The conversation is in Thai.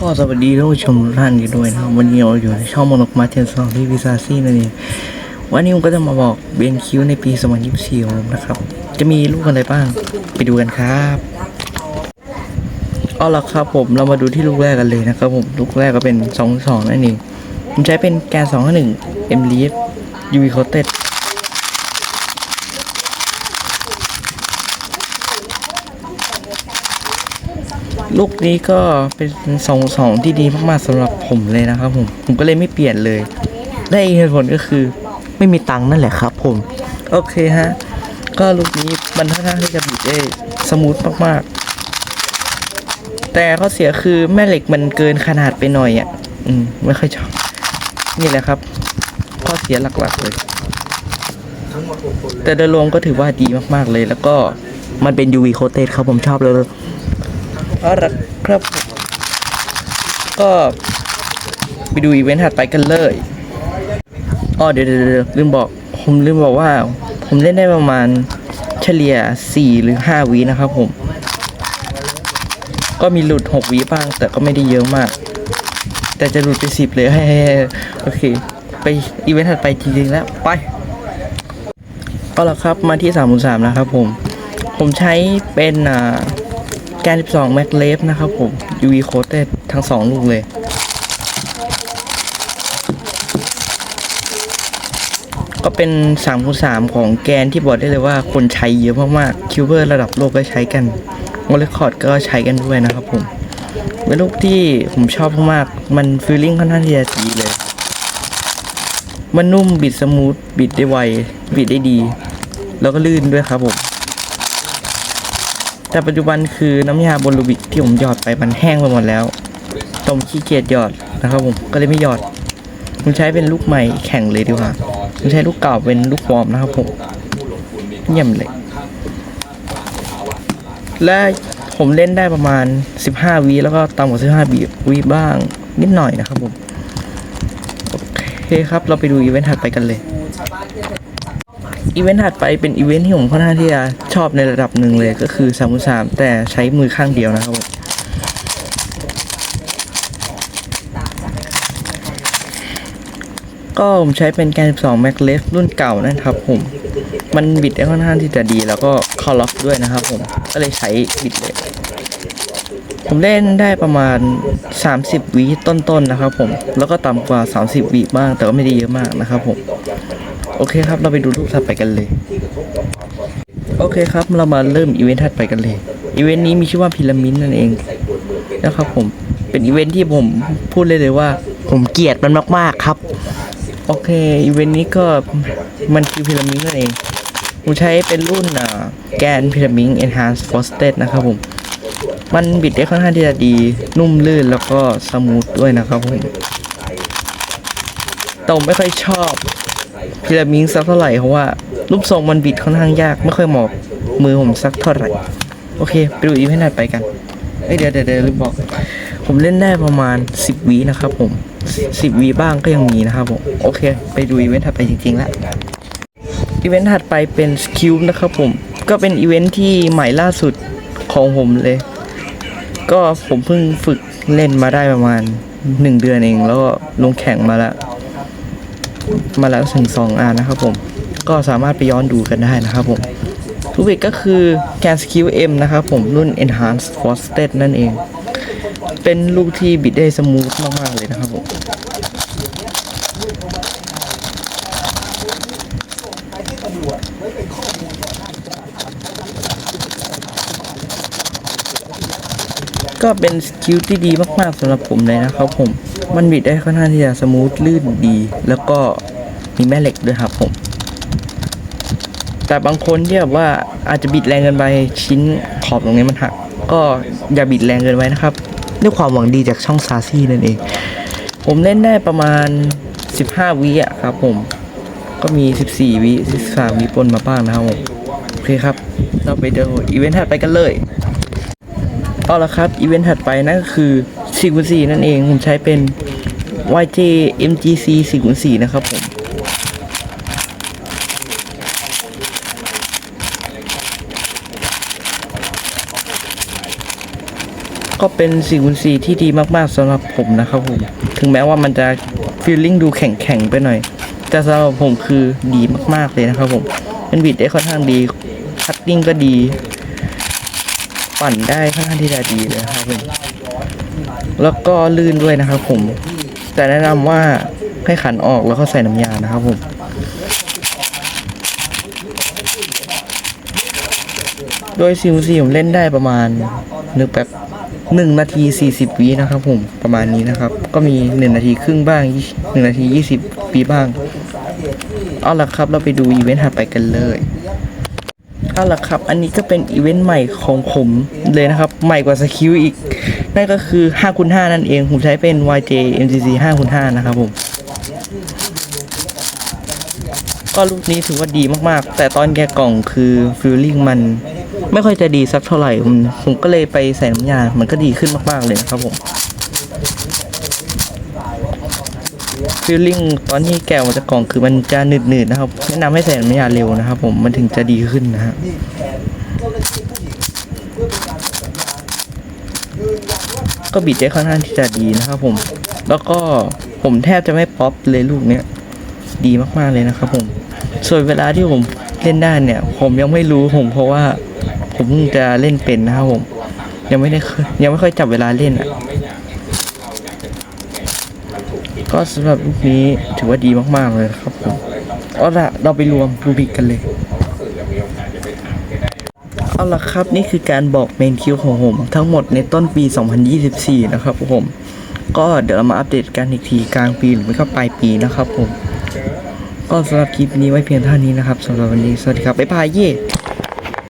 ก็สวัสดีท่านผู้ชมทุกท่านกันด้วยนะครับวันนี้เราอยู่ในช่องมอนกมาเทนสองที่วิซาซี่นั่นเองวันนี้ผมก็จะมาบอกเบนคิวในปี2024ของผมนะครับ จะมีลูกอะไรบ้าง ไปดูกันครับเอาละครับผมเรามาดูที่ลูกแรกกันเลยนะครับผมลูกแรกก็เป็น2 2นั่นเองผมใช้เป็นแกน251 M l e a f UV coated ลูกนี้ก็เป็นสองสองที่ดีมากๆสำหรับผมเลยนะครับผม ผมก็เลยไม่เปลี่ยนเลยและอีกเหตุผลก็คือไม่มีตังค์นั่นแหละครับ ผม โอเคฮะ ก็ลูกนี้มันค่อนข้างที่จะบิดได้สมูทมากๆ แต่ข้อเสียคือแม่เหล็กมันเกินขนาดไปหน่อยอะ อืม ไม่ค่อยชอบ นี่แหละครับ ข้อเสียหลักๆเลยแต่โดยรวมก็ถือว่าดีมากๆเลย แล้วก็มันเป็น UV coated ครับผมชอบเลย เอาละครับก็ไปดูอีเวนต์ถัดไปกันเลยอ๋อเดี๋ยวเดี๋ยวลืมบอกผมลืมบอกว่า ผมเล่นได้ประมาณเฉลี่ย 4 หรือ 5วินะครับผม ก็มีหลุด 6วิบ้าง แต่ก็ไม่ได้เยอะมาก แต่จะหลุดไป 10 เลยโอเค ไปอีเวนต์ถัดไปจริงๆแล้ว ไปเอาละครับมาที่3ามสามนะครับผม ผมใช้เป็นอ่า แกน 12 Mac l e f นะครับผม UV coated ทั้ง 2 ลูกเลย ก็เป็น3คูณ3ของแกนที่บอกได้เลยว่าคนใช้เยอะมากๆคิวเบอร์ระดับโลกก็ใช้กันโมเลคอร์ดก็ใช้กันด้วยนะครับผม เป็นลูกที่ผมชอบมาก มันฟีลลิ่งค่อนข้างที่จะดีเลย มันนุ่มบิดสมูทบิดได้ไวบิดได้ดี แล้วก็ลื่นด้วยครับผม แต่ปัจจุบันคือน้ำยาบนลูบิกที่ผมหยอดไปมันแห้งไปหมดแล้วตมขี้เกียจหยอดนะครับผมก็เลยไม่หยอดผมใช้เป็นลูกใหม่แข่งเลยดีกว่าผมใช้ลูกเก่าเป็นลูกวอร์มนะครับผมเยี่ยมเลย และผมเล่นได้ประมาณ 15วีแล้วก็ต่ำกว่า 15วีวีบ้าง นิดหน่อยนะครับผม โอเคครับเราไปดูอีเวนต์ถัดไปกันเลย อีเวนต์ถัดไปเป็นอีเวนต์ที่ผมค่อนข้างที่จะชอบในระดับหนึ่งเลยก็คือสามสามแต่ใช้มือข้างเดียวนะครับผมก็ผมใช้เป็นแกน 12 Mac l e f รุ่นเก่านะครับผม มันบิดได้ค่อนข้างที่จะดีแล้วก็คอล็อกด้วยนะครับผม ก็เลยใช้บิดเลย ผมเล่นได้ประมาณ 30วิต้นๆนนะครับผม แล้วก็ต่ำกว่า 30วิบ้าง แต่ก็ไม่ได้เยอะมากนะครับผม โอเคครับ เราไปดูรูปถัดไปกันเลย โอเคครับ เรามาเริ่มอีเวนต์ถัดไปกันเลย อีเวนต์นี้มีชื่อว่าพีระมิดนั่นเองนะครับผม เป็นอีเวนต์ที่ผมพูดเลยเลยว่า ผมเกลียดมันมากๆครับ โอเค อีเวนต์นี้ก็มันคือพีระมิดนั่นเอง ผมใช้เป็นรุ่นแกนพีระมิด Enhanced Frosted นะครับผม มันบิดได้ค่อนข้างที่จะดีนุ่มลื่นแล้วก็สมูทด้วยนะครับผมแต่ผมไม่ค่อยชอบพีระมิดสักเท่าไหร่เพราะว่า รูปทรงมันบิดค่อนข้างยาก ไม่ค่อยเหมาะมือผมสักเท่าไหร่ โอเคไปดูอีเวนต์ไปกันเอ้ยเดี๋ยวเดี๋ยวเดี๋ยวลืมบอก ผมเล่นได้ประมาณ 10วีนะครับผม 10วีบ้างก็ยังมีนะครับผม โอเค ไปดูอีเวนต์ถัดไปจริงๆแล้วอีเวนต์ถัดไปเป็นสคิวนะครับผม ก็เป็นอีเวนต์ที่ใหม่ล่าสุดของผมเลย ก็ผมเพิ่งฝึกเล่นมาได้ประมาณหนึ่งเดือนเอง แล้วก็ลงแข่งมาแล้ว มาแล้วถึงสองอันนะครับผม ก็สามารถไปย้อนดูกันได้นะครับผมรูบิกก็คือแกนสกิล M นะครับผมรุ่น Enhanced f o r s t e d นั่นเอง เป็นลูกที่บิดได้สมูทมาก ๆ เลยนะครับผม ก็เป็นสกิลที่ดีมากๆสำหรับผมเลยนะครับผม มันบิดได้ค่อนข้างที่จะสมูทลื่นดี แล้วก็มีแม่เหล็กด้วยครับผม แต่บางคนที่แบบว่าอาจจะบิดแรงเกินไปชิ้นขอบตรงนี้มันหัก ก็อย่าบิดแรงเกินไปนะครับ ด้วยความหวังดีจากช่องซาซี่นั่นเอง ผมเล่นได้ประมาณ 15 วิอะครับผม ก็มี 14 วิ 13 วิปนมาบ้างนะครับผม โอเคครับ เราไปเดูอีเวนต์ถัดไปกันเลย เอาละครับ อีเวนต์ถัดไปนั่นก็คือ4คูณ4นั่นเอง ผมใช้เป็น YJ MGC 4คูณ4นะครับผม ก็เป็น4คูณ4ที่ดีมากๆสำหรับผมนะครับผม ถึงแม้ว่ามันจะฟีลลิ่งดูแข็งๆไปหน่อย แต่สำหรับผมคือดีมากๆเลยนะครับผมมันบิดได้ค่อนข้างดี คัตติ้งก็ดี ปั่นได้ค่อนข้างที่จะดีเลยครับผมแล้วก็ลื่นด้วยนะครับผม แต่แนะนำว่าให้ขันออกแล้วก็ใส่น้ำยานะครับผมโดยซิวซีผมเล่นได้ประมาณนึกแบบหนึ่งนาทีสี่สิบวินะครับผมประมาณนี้นะครับ ก็มีหนึ่งนาทีครึ่งบ้างหนึ่งนาทียี่สิบวิบ้าง เอาละครับเราไปดูอีเวนต์ถัดไปกันเลย เอาละครับ อันนี้ก็เป็นอีเวนต์ใหม่ของผมเลยนะครับ ใหม่กว่าสกิลอีก นั่นก็คือ5คูณ5นั่นเอง ผมใช้เป็น YJ MCC 5คูณ5นะครับผม ก็ลูกนี้ถือว่าดีมากๆ แต่ตอนแกะกล่องคือฟิลลิ่งมันไม่ค่อยจะดีสักเท่าไหร่ ผมก็เลยไปใส่น้ำยา มันก็ดีขึ้นมากๆเลยครับผม ฟิลลิ่งตอนที่แกะออกมาจากกล่องคือมันจะหนืดๆนะครับแนะนำให้ใส่น้ำยาเร็วนะครับ ผมมันถึงจะดีขึ้นนะฮะก็บิดได้ค่อนข้างที่จะดีนะครับผม แล้วก็ผมแทบจะไม่ป๊อปเลยลูกเนี้ยดีมากๆเลยนะครับผม ส่วนเวลาที่ผมเล่นได้เนี่ย ผมยังไม่รู้ผมเพราะว่าผมจะเล่นเป็นนะครับผม ยังไม่ได้ยยังไม่ค่อยจับเวลาเล่นอะ ก็สำหรับลูกนี้ถือว่าดีมากๆเลยครับผมเอาละเราไปรวมรูบิกกันเลยเอาละครับนี่คือการบอกเมนคิวของผมทั้งหมดในต้นปี 2024 นะครับผมก็เดี๋ยวเรามาอัปเดตกันอีกทีกลางปีหรือไม่ก็ปลายปีนะครับผม ก็สำหรับคลิปนี้ไว้เพียงเท่านี้นะครับสำหรับวันนี้สวัสดีครับบ๊ายบายเย่